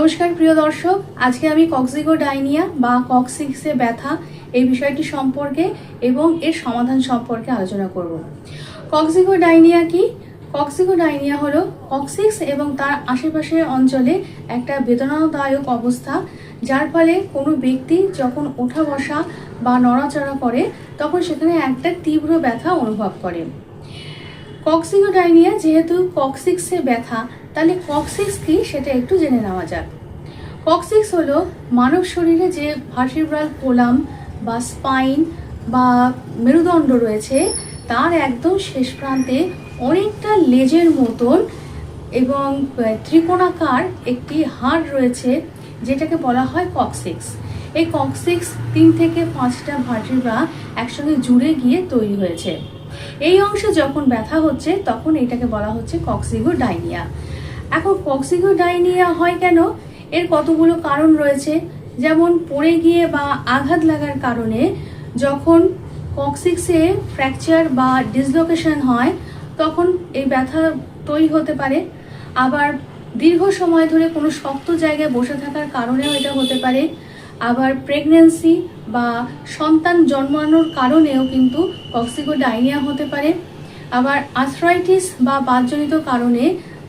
নমস্কার, প্রিয় দর্শক। আজকে আমি কক্সিগো ডাইনিয়া বা কক্সিক্সে ব্যথা এই বিষয়টি সম্পর্কে এবং এর সমাধান সম্পর্কে আলোচনা করব। কক্সিগো ডাইনিয়া কি? কক্সিগো ডাইনিয়া হলো কক্সিক্স এবং তার আশেপাশের অঞ্চলে একটা বেদনাদায়ক অবস্থা, যার ফলে কোনো ব্যক্তি যখন ওঠা বসা বা নড়াচড়া করে, তখন সেখানে একটা তীব্র ব্যথা অনুভব করে। কক্সিগোডাইনিয়া যেহেতু কক্সিক্সে ব্যথা, তাহলে কক্সিক্স কি সেটা একটু জেনে নেওয়া যাক। কক্সিক্স হলো মানব শরীরে যে ভার্টিব্রাল কোলাম বা স্পাইন বা মেরুদণ্ড রয়েছে, তার একদম শেষ প্রান্তে অনেকটা লেজের মতন এবং ত্রিকোণাকার একটি হাড় রয়েছে, যেটাকে বলা হয় কক্সিক্স এই কক্সিক্স তিন থেকে পাঁচটা ভার্টিব্রা একসঙ্গে জুড়ে গিয়ে তৈরি হয়েছে। এই অংশে যখন ব্যথা হচ্ছে, তখন এটাকে বলা হচ্ছে কক্সিগো ডাইনিয়া এখন কক্সিগো ডাইনিয়া হয় কেন? এর কতগুলো কারণ রয়েছে? যেমন পড়ে গিয়ে বা আঘাত লাগার কারণে যখন কক্সিক্সে ফ্র্যাকচার বা ডিসলোকেশন হয়, তখন এই ব্যথা তৈরি হতে পারে। আবার দীর্ঘ সময় ধরে কোনো শক্ত জায়গায় বসে থাকার কারণেও এটা হতে পারে। আবার প্রেগনেন্সি বা সন্তান জন্মানোর কারণেও কিন্তু কক্সিগো ডায়রিয়া হতে পারে। আবার আর্থ্রাইটিস বা বাতজনিত কারণে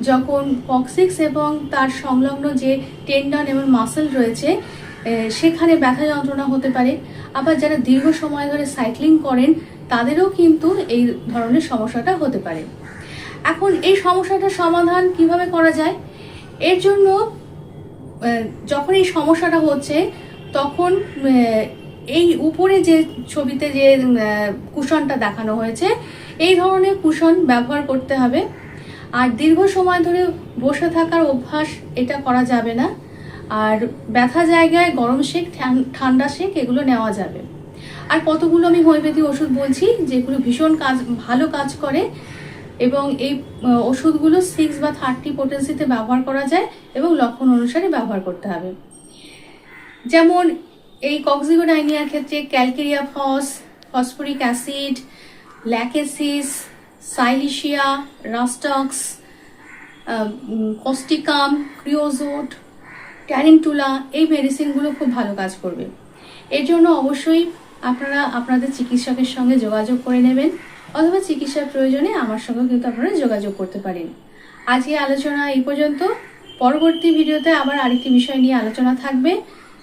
যখন কক্সিক্স এবং তার সংলগ্ন যে টেন্ডন এবং মাসেল রয়েছে সেখানে ব্যথা যন্ত্রণা হতে পারে। আবার যারা দীর্ঘ সময় ধরে সাইক্লিং করেন, তাদেরও কিন্তু এই ধরনের সমস্যাটা হতে পারে। এখন এই সমস্যাটার সমাধান কীভাবে করা যায়? এর জন্য যখন এই সমস্যাটা হচ্ছে তখন এই উপরে যে ছবিতে যে কুশনটা দেখানো হয়েছে, এই ধরনের কুশন ব্যবহার করতে হবে। আর দীর্ঘ সময় ধরে বসে থাকার অভ্যাস এটা করা যাবে না। আর ব্যথা জায়গায় গরম শেক, ঠান- ঠান্ডা শেক এগুলো নেওয়া যাবে। আর কতগুলো আমি হোমিওপ্যাথি ওষুধ বলছি, যেগুলো ভীষণ কাজ, ভালো কাজ করে এবং এই ওষুধগুলো সিক্স বা থার্টি পোটেন্সিতে ব্যবহার করা যায় এবং লক্ষণ অনুসারে ব্যবহার করতে হবে। যেমন এই কক্সিগোডাইনিয়ার ক্ষেত্রে calcarea phos, phosphoric acid, lachesis, silicea, rhus tox causticum kreosote, tarentula, এই মেডিসিনগুলো খুব ভালো কাজ করবে। এর জন্য অবশ্যই আপনারা আপনাদের চিকিৎসকের সঙ্গে যোগাযোগ করে নেবেন, অথবা চিকিৎসার প্রয়োজনে আমার সঙ্গে কিন্তু আপনারা যোগাযোগ করতে পারেন। আজকে আলোচনা এই পর্যন্ত। পরবর্তী ভিডিওতে আবার আরেকটি বিষয় নিয়ে আলোচনা থাকবে।